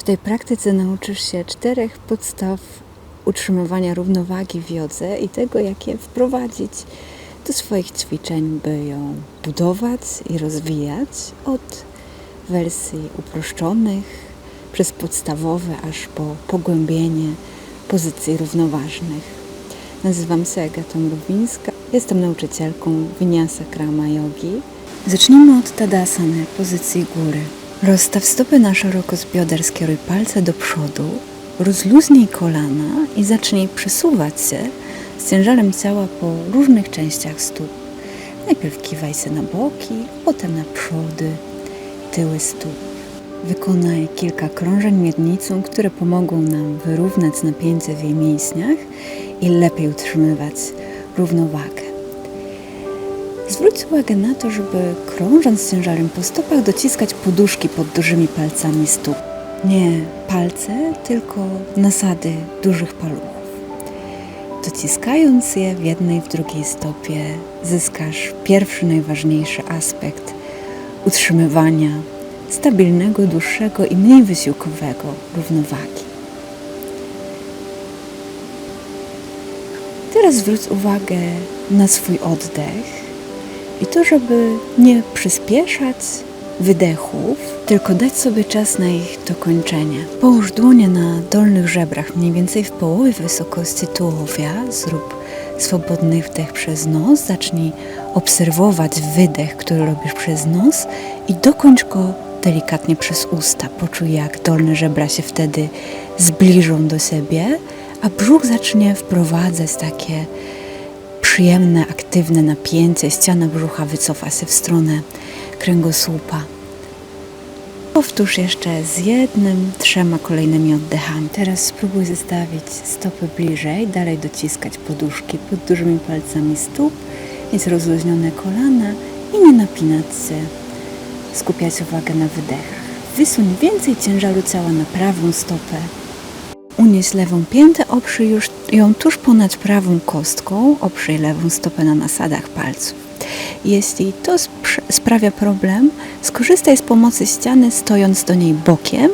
W tej praktyce nauczysz się czterech podstaw utrzymywania równowagi w jodze i tego, jak je wprowadzić do swoich ćwiczeń, by ją budować i rozwijać od wersji uproszczonych przez podstawowe aż po pogłębienie pozycji równoważnych. Nazywam się Agata Mrowińska, jestem nauczycielką Vinyasa Krama Yogi. Zacznijmy od Tadasany, pozycji góry. Rozstaw stopy na szeroko z bioder, skieruj palce do przodu, rozluźnij kolana i zacznij przesuwać się z ciężarem ciała po różnych częściach stóp. Najpierw kiwaj się na boki, potem na przody, tyły stóp. Wykonaj kilka krążeń miednicą, które pomogą nam wyrównać napięcie w jej mięśniach i lepiej utrzymywać równowagę. Zwróć uwagę na to, żeby krążąc ciężarem po stopach dociskać poduszki pod dużymi palcami stóp. Nie palce, tylko nasady dużych paluchów. Dociskając je w jednej w drugiej stopie, zyskasz pierwszy najważniejszy aspekt utrzymywania stabilnego, dłuższego i mniej wysiłkowego równowagi. Teraz zwróć uwagę na swój oddech i to, żeby nie przyspieszać wydechów, tylko dać sobie czas na ich dokończenie. Połóż dłonie na dolnych żebrach, mniej więcej w połowie wysokości tułowia. Zrób swobodny wdech przez nos. Zacznij obserwować wydech, który robisz przez nos i dokończ go delikatnie przez usta. Poczuj, jak dolne żebra się wtedy zbliżą do siebie, a brzuch zacznie wprowadzać takie przyjemne, aktywne napięcie. Ściana brzucha wycofa się w stronę kręgosłupa. Powtórz jeszcze z jednym, trzema kolejnymi oddechami. Teraz spróbuj zestawić stopy bliżej, dalej dociskać poduszki pod dużymi palcami stóp, mieć rozluźnione kolana i nie napinać się. Skupiać uwagę na wydechach. Wysuń więcej ciężaru ciała na prawą stopę. Unieś lewą piętę, oprzyj już ją tuż ponad prawą kostką, oprzyj lewą stopę na nasadach palców. Jeśli to spr- sprawia problem, skorzystaj z pomocy ściany, stojąc do niej bokiem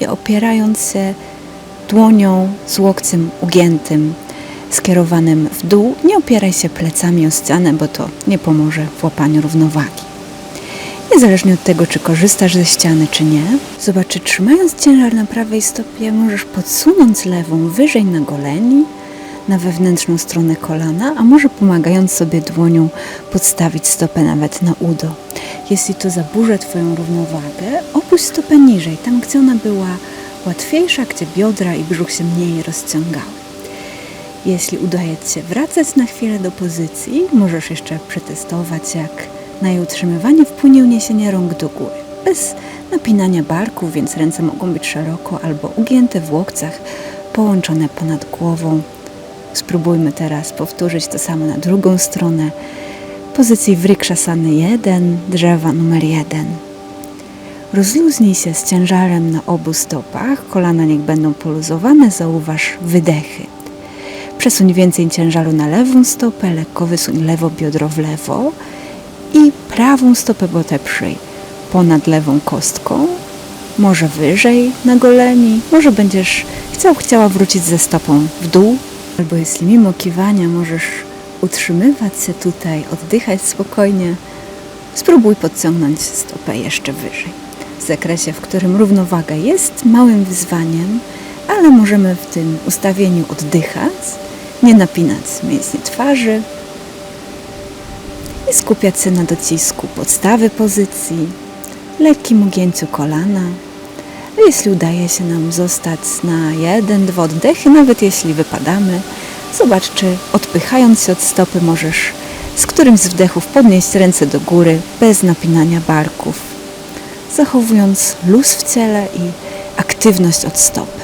i opierając się dłonią z łokciem ugiętym, skierowanym w dół. Nie opieraj się plecami o ścianę, bo to nie pomoże w łapaniu równowagi. Niezależnie od tego, czy korzystasz ze ściany, czy nie, zobacz, czy trzymając ciężar na prawej stopie, możesz podsunąć lewą wyżej na goleni, na wewnętrzną stronę kolana, a może pomagając sobie dłonią podstawić stopę nawet na udo. Jeśli to zaburza Twoją równowagę, opuść stopę niżej, tam gdzie ona była łatwiejsza, gdzie biodra i brzuch się mniej rozciągały. Jeśli udaje Ci się wracać na chwilę do pozycji, możesz jeszcze przetestować, jak na jej utrzymywanie wpłynie uniesienie rąk do góry. Bez napinania barków, więc ręce mogą być szeroko albo ugięte w łokcach, połączone ponad głową. Spróbujmy teraz powtórzyć to samo na drugą stronę. Pozycji Vrikshasany 1, drzewa numer 1. Rozluźnij się z ciężarem na obu stopach, kolana niech będą poluzowane, zauważ wydechy. Przesuń więcej ciężaru na lewą stopę, lekko wysuń lewo biodro w lewo. I prawą stopę poteprzyj ponad lewą kostką, może wyżej na goleni, może będziesz chciał, chciała wrócić ze stopą w dół, albo jeśli mimo kiwania możesz utrzymywać się tutaj, oddychać spokojnie, spróbuj podciągnąć stopę jeszcze wyżej. W zakresie, w którym równowaga jest małym wyzwaniem, ale możemy w tym ustawieniu oddychać, nie napinać mięśni twarzy, i skupiać się na docisku podstawy pozycji, lekkim ugięciu kolana. Jeśli udaje się nam zostać na jeden, dwa oddechy, nawet jeśli wypadamy, zobacz, czy odpychając się od stopy możesz z którymś z wdechów podnieść ręce do góry bez napinania barków, zachowując luz w ciele i aktywność od stopy.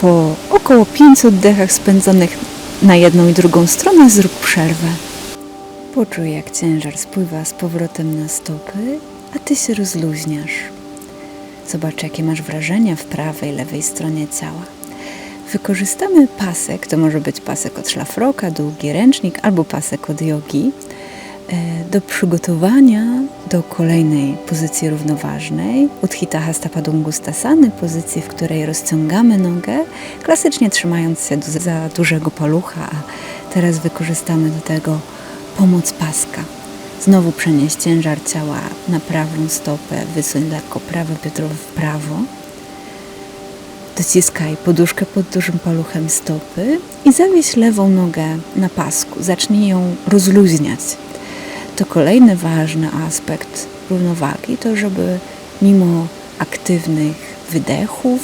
Po około 5 oddechach spędzonych na jedną i drugą stronę zrób przerwę. Poczuj, jak ciężar spływa z powrotem na stopy, a ty się rozluźniasz. Zobacz, jakie masz wrażenia w prawej, lewej stronie ciała. Wykorzystamy pasek, to może być pasek od szlafroka, długi ręcznik albo pasek od jogi, do przygotowania do kolejnej pozycji równoważnej, Utthita Hasta Padangustasany, pozycji, w której rozciągamy nogę, klasycznie trzymając się za dużego palucha, a teraz wykorzystamy do tego pomoc paska. Znowu przenieś ciężar ciała na prawą stopę, wysuń lekko prawe biodro w prawo. Dociskaj poduszkę pod dużym paluchem stopy i zawieź lewą nogę na pasku. Zacznij ją rozluźniać. To kolejny ważny aspekt równowagi, to żeby mimo aktywnych wydechów,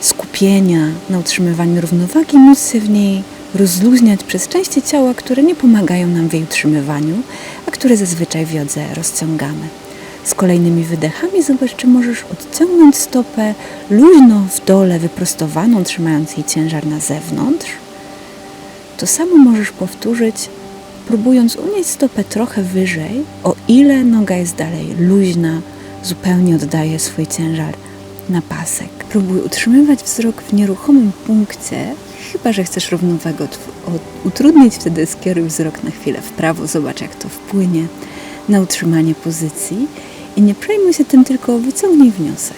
skupienia na utrzymywaniu równowagi, móc się w niej rozluźniać przez części ciała, które nie pomagają nam w jej utrzymywaniu, a które zazwyczaj w jodze rozciągamy. Z kolejnymi wydechami zobacz, czy możesz odciągnąć stopę luźno w dole, wyprostowaną, trzymając jej ciężar na zewnątrz. To samo możesz powtórzyć, próbując unieść stopę trochę wyżej, o ile noga jest dalej luźna, zupełnie oddaje swój ciężar na pasek. Próbuj utrzymywać wzrok w nieruchomym punkcie, chyba że chcesz równowagę utrudnić, wtedy skieruj wzrok na chwilę w prawo, zobacz jak to wpłynie na utrzymanie pozycji i nie przejmuj się tym, tylko wyciągnij wniosek.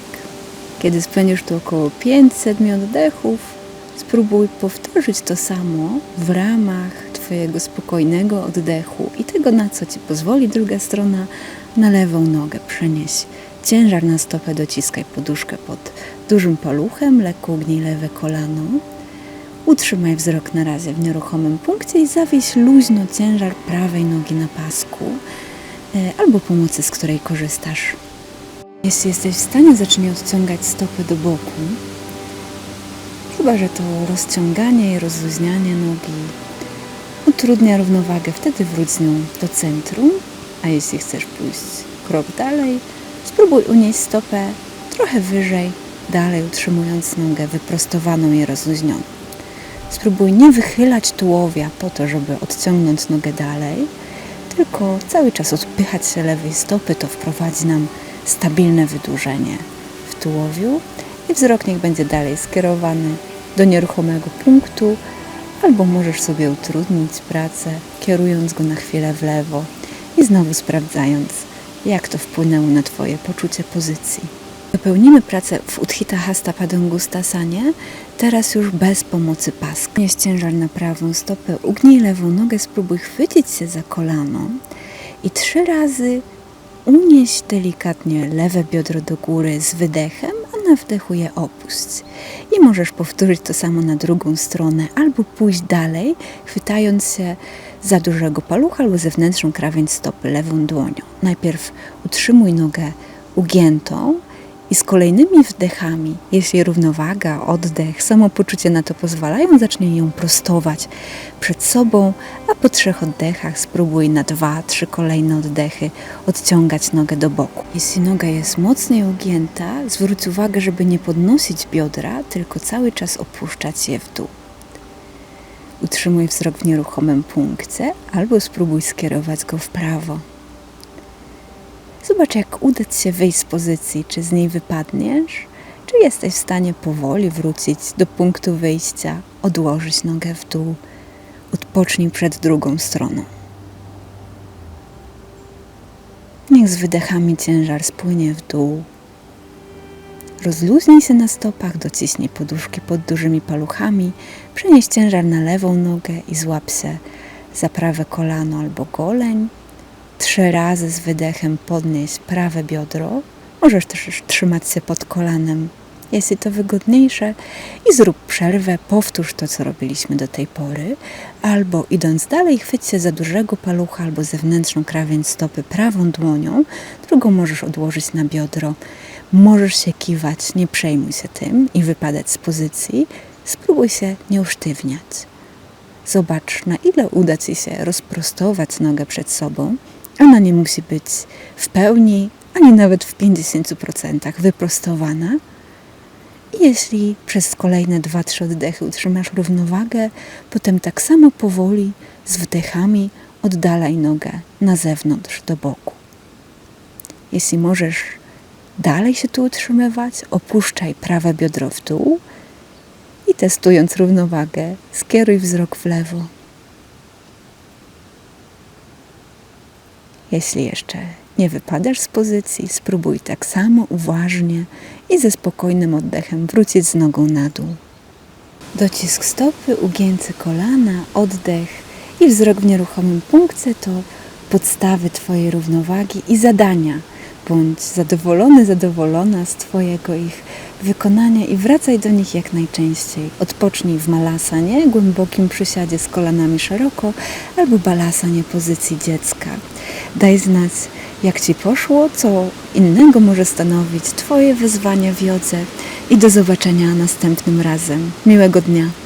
Kiedy spędzisz tu około 5-7 oddechów, spróbuj powtórzyć to samo w ramach Twojego spokojnego oddechu i tego, na co Ci pozwoli druga strona, na lewą nogę przenieś ciężar na stopę, dociskaj poduszkę pod dużym paluchem, lekko ugnij lewe kolano. Utrzymaj wzrok na razie w nieruchomym punkcie i zawieź luźno ciężar prawej nogi na pasku albo pomocy, z której korzystasz. Jeśli jesteś w stanie, zacznij odciągać stopy do boku. Chyba, że to rozciąganie i rozluźnianie nogi utrudnia równowagę, wtedy wróć z nią do centrum, a jeśli chcesz pójść krok dalej, spróbuj unieść stopę trochę wyżej, dalej utrzymując nogę wyprostowaną i rozluźnioną. Spróbuj nie wychylać tułowia po to, żeby odciągnąć nogę dalej, tylko cały czas odpychać się lewej stopy, to wprowadzi nam stabilne wydłużenie w tułowiu i wzrok niech będzie dalej skierowany do nieruchomego punktu, albo możesz sobie utrudnić pracę, kierując go na chwilę w lewo i znowu sprawdzając, jak to wpłynęło na Twoje poczucie pozycji. Wypełnimy pracę w Utthita Hasta Padangustasanie, teraz już bez pomocy paska. Nieś ciężar na prawą stopę, ugnij lewą nogę, spróbuj chwycić się za kolano i trzy razy unieś delikatnie lewe biodro do góry z wydechem, a na wdechu je opuść. I możesz powtórzyć to samo na drugą stronę, albo pójść dalej, chwytając się za dużego palucha albo zewnętrzną krawędź stopy lewą dłonią. Najpierw utrzymuj nogę ugiętą, i z kolejnymi wdechami, jeśli równowaga, oddech, samopoczucie na to pozwalają, zacznij ją prostować przed sobą, a po trzech oddechach spróbuj na dwa, trzy kolejne oddechy odciągać nogę do boku. Jeśli noga jest mocniej ugięta, zwróć uwagę, żeby nie podnosić biodra, tylko cały czas opuszczać je w dół. Utrzymuj wzrok w nieruchomym punkcie albo spróbuj skierować go w prawo. Zobacz, jak uda Ci się wyjść z pozycji, czy z niej wypadniesz, czy jesteś w stanie powoli wrócić do punktu wyjścia, odłożyć nogę w dół, odpocznij przed drugą stroną. Niech z wydechami ciężar spłynie w dół. Rozluźnij się na stopach, dociśnij poduszki pod dużymi paluchami, przenieś ciężar na lewą nogę i złap się za prawe kolano albo goleń. Trzy razy z wydechem podnieś prawe biodro. Możesz też trzymać się pod kolanem, jeśli to wygodniejsze, i zrób przerwę. Powtórz to, co robiliśmy do tej pory, albo idąc dalej, chwyć się za dużego palucha albo zewnętrzną krawędź stopy prawą dłonią, drugą możesz odłożyć na biodro. Możesz się kiwać, nie przejmuj się tym i wypadać z pozycji. Spróbuj się nie usztywniać. Zobacz, na ile uda Ci się rozprostować nogę przed sobą ona nie musi być w pełni, ani nawet w 50% wyprostowana. I jeśli przez kolejne 2-3 oddechy utrzymasz równowagę, potem tak samo powoli z wdechami oddalaj nogę na zewnątrz, do boku. Jeśli możesz dalej się tu utrzymywać, opuszczaj prawe biodro w dół i testując równowagę, skieruj wzrok w lewo. Jeśli jeszcze nie wypadasz z pozycji, spróbuj tak samo uważnie i ze spokojnym oddechem wrócić z nogą na dół. Docisk stopy, ugięcie kolana, oddech i wzrok w nieruchomym punkcie to podstawy Twojej równowagi i zadania. Bądź zadowolony, zadowolona z Twojego ich wykonania i wracaj do nich jak najczęściej. Odpocznij w malasanie, głębokim przysiadzie z kolanami szeroko albo balasanie pozycji dziecka. Daj znać, jak Ci poszło, co innego może stanowić Twoje wyzwanie w jodze i do zobaczenia następnym razem. Miłego dnia.